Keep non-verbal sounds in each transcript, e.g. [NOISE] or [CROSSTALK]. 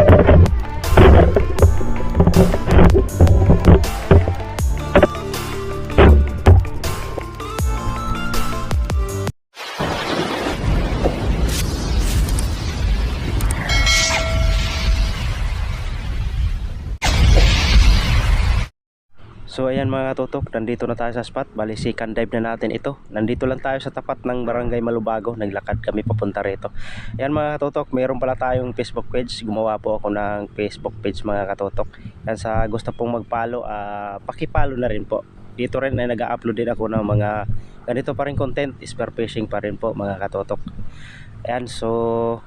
Thank you. So ayan mga tutok, nandito na tayo sa spot. Bali second dive na natin ito. Nandito lang tayo sa tapat ng Barangay Malubago. Naglakad kami papunta rito. Ayan mga katutok, meron pala tayong Facebook page. Gumawa po ako ng Facebook page mga katutok. Yan sa gusto pong magpalo, ah pakipalo na rin po. Dito rin ay nag-upload din ako ng mga ganito pa rin content. Spear fishing pa rin po mga katutok. Ayan so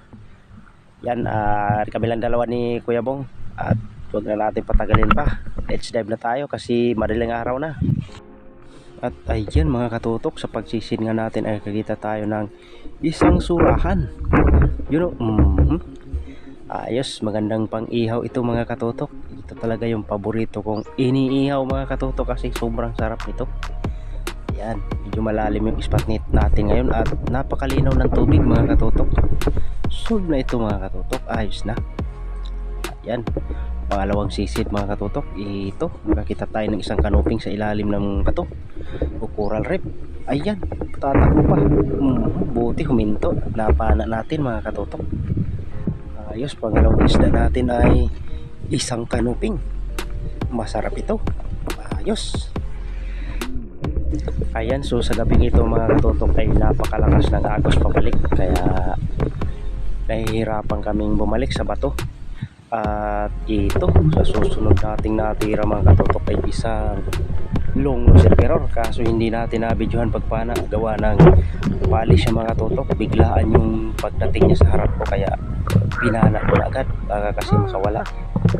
yan ah kami lang dalawa ni Kuya Bong at huwag na natin patagalin pa let's dive na tayo kasi madaling araw na. At ayan mga katutok sa pagsisid nga natin ay kakita tayo ng isang surahan. You know mhm. ayos magandang pang ihaw ito mga katutok. Ito talaga yung paborito kong iniihaw mga katutok kasi sobrang sarap nito yan medyo malalim yung spot net natin ngayon at napakalinaw ng tubig mga katutok. Solve na ito mga katutok. Ayos na. Yan pangalawang sisid mga katutok. Ito nakakita tayo ng isang kanoping sa ilalim ng bato. O coral reef. Ayan tatakbo pa. Hmm, buti huminto. Napana natin mga katutok. Ayos pangalawang isda natin ay isang kanoping. Masarap ito. Ayos. Ayan so sa gabing ito mga katutok ay napakalakas ng agos pabalik. Kaya nahihirapan kaming bumalik sa bato at ito sa susunod nating natira mga katutok ay isang long nose emperor kaso hindi natin nabidyohan pagpana gawa ng pali siya mga katutok. Biglaan yung pagdating niya sa harap ko kaya pinana ko agad baka kasi makawala.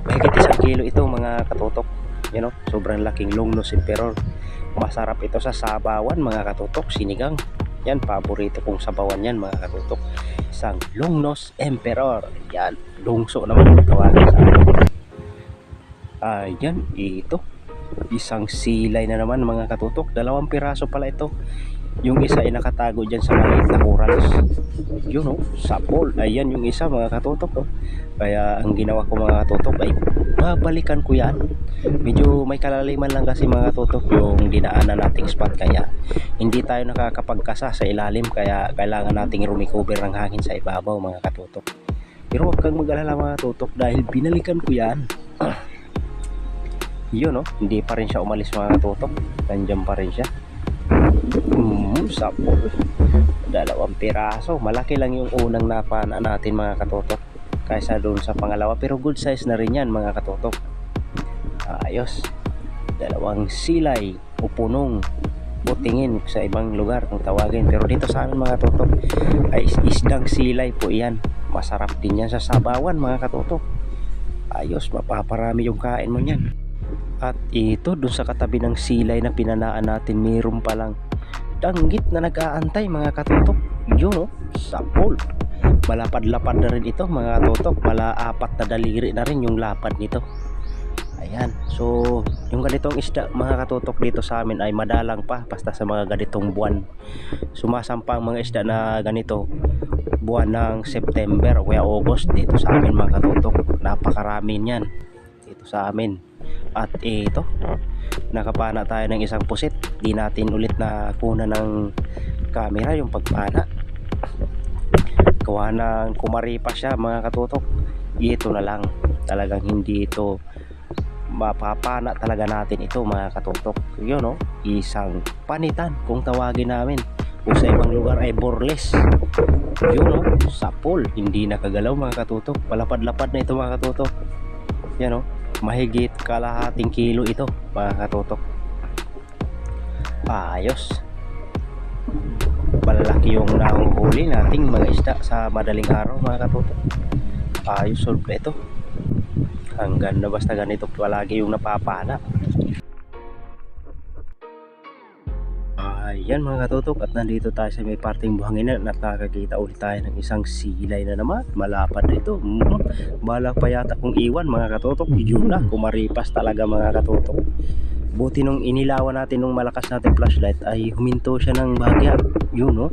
Mahigit isang kilo ito mga katutok. You know, sobrang laking long nose emperor masarap ito sa sabawan mga katutok sinigang yan paborito kong sabawan yan mga katutok isang long nose emperor. Yan lungso naman ang tawagin sa akin. Ayan ito. Isang silay na naman mga katutok dalawang piraso pala ito yung isa ay nakatago dyan sa maliit na corals yun o sapol ayan yung isa mga katutok oh. kaya ang ginawa ko mga katutok ay babalikan ko yan. Medyo may kalaliman lang kasi mga katutok yung dinaanan nating spot. Kaya hindi tayo nakakapagkasa sa ilalim. Kaya kailangan nating rumikover ng hangin sa ibabaw mga katutok. Pero huwag kang mag-alala mga katutok dahil binalikan ko yan. [CLEARS THROAT] Yun oh. Hindi pa rin siya umalis mga katutok. Nandyan pa rin siya sapol dalawang piraso. Malaki lang yung unang napana natin mga katutok kaysa doon sa pangalawa. Pero good size na rin yan mga katutok ayos. Dalawang silay o punong putingin sa ibang lugar kung tawagin. Pero dito sa amin mga katutok ay is- isdang silay po iyan masarap din yan sa sabawan mga katutok ayos mapaparami yung kain mo niyan. At ito dun sa katabi ng silay na pinanaan natin mayroon palang danggit na nag-aantay mga katutok yun oh sapol malapad-lapad na rin ito mga katutok mala apat na daliri na rin yung lapad nito. Ayan. So yung ganitong isda mga katutok dito sa amin ay madalang pa basta sa mga ganitong buwan. Sumasampa ang mga isda na ganito buwan ng September o August dito sa amin mga katutok napakarami niyan dito sa amin. At ito nakapana tayo ng isang pusit. Di natin ulit na kuna ng camera yung pagpana. Gawa ng kumaripa siya mga katutok. Ito na lang. Talagang hindi ito mapapana talaga natin ito mga katutok. Yun no? Isang panitan kung tawagin namin. O sa ibang lugar ay borles. Yun no? Sapol hindi nakagalaw mga katutok. Palapad-lapad na ito mga katutok. Yan no mahigit kalahating kilo ito mga katutok. Ayos. Malalaki yung nahuhuli nating mga isda sa madaling araw mga katutok. Ayos solve ito. Hanggang na basta ganito palagi yung napapana ayan mga katutok at nandito tayo sa may parting buhanginan at nakakita ulit tayo ng isang silay na naman. Malapad na ito. Mm, balak pa yata kung iwan mga katutok. Yun na kumaripas talaga mga katutok. Buti nung inilawan natin nung malakas natin flashlight ay huminto siya ng bagya yun no?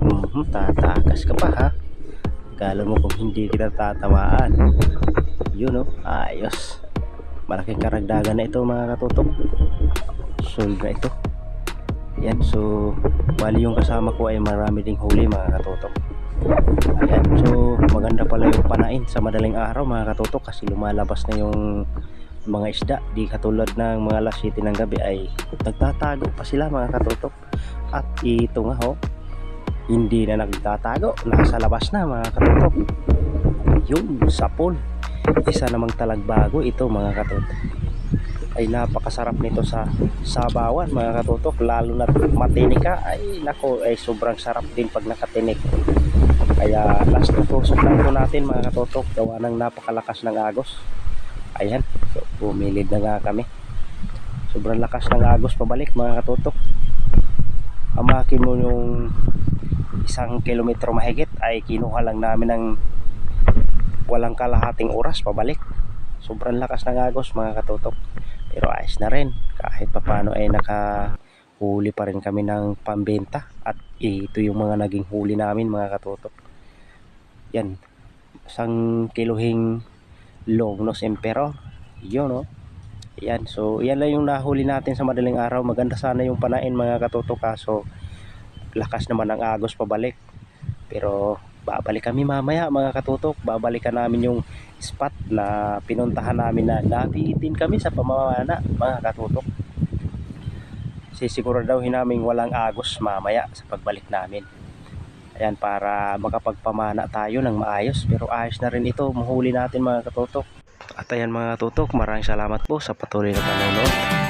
Mm, tatakas ka pa ha? Kala mo kung hindi kita tatamaan. Yun no? Ayos. Malaking karagdagan na ito mga katutok. Sold na ito yan so bali yung kasama ko ay marami ding huli mga katutok ayan so maganda pala yung panain sa madaling araw mga katutok kasi lumalabas na yung mga isda. Di katulad ng mga alas 7 ng gabi ay nagtatago pa sila mga katutok at ito nga ho hindi na nagtatago nasa labas na mga katutok yun sa pool. Isa namang talagbago ito mga katutok ay napakasarap nito sa sabawan mga katutok lalo na matinik ka. Ay nako ay sobrang sarap din pag nakatinik. Kaya last na tusok po natin mga katutok. Gawa ng napakalakas ng agos. Ayan so, bumilid na nga kami. Sobrang lakas ng agos pabalik mga katutok. Amakin mo yung isang kilometro mahigit ay kinuha lang namin ng walang kalahating oras pabalik. Sobrang lakas ng agos mga katutok pero ayos na rin. Kahit papano ay nakahuli pa rin kami ng pambenta. At ito yung mga naging huli namin mga katutok yan. Isang kiluhing long nose emperor yun no yan. So yan lang yung nahuli natin sa madaling araw. Maganda sana yung panain mga katutok kaso lakas naman ang agos pabalik. Pero babalik kami mamaya mga katutok. Babalikan namin yung spot na pinuntahan namin na nabitin kami sa pamamana mga katutok. Sisiguraduhin namin walang agos mamaya sa pagbalik namin. Ayan para makapagpamana tayo ng maayos. Pero ayos na rin ito mahuli natin mga katutok. At ayan mga katutok maraming salamat po sa patuloy na panonood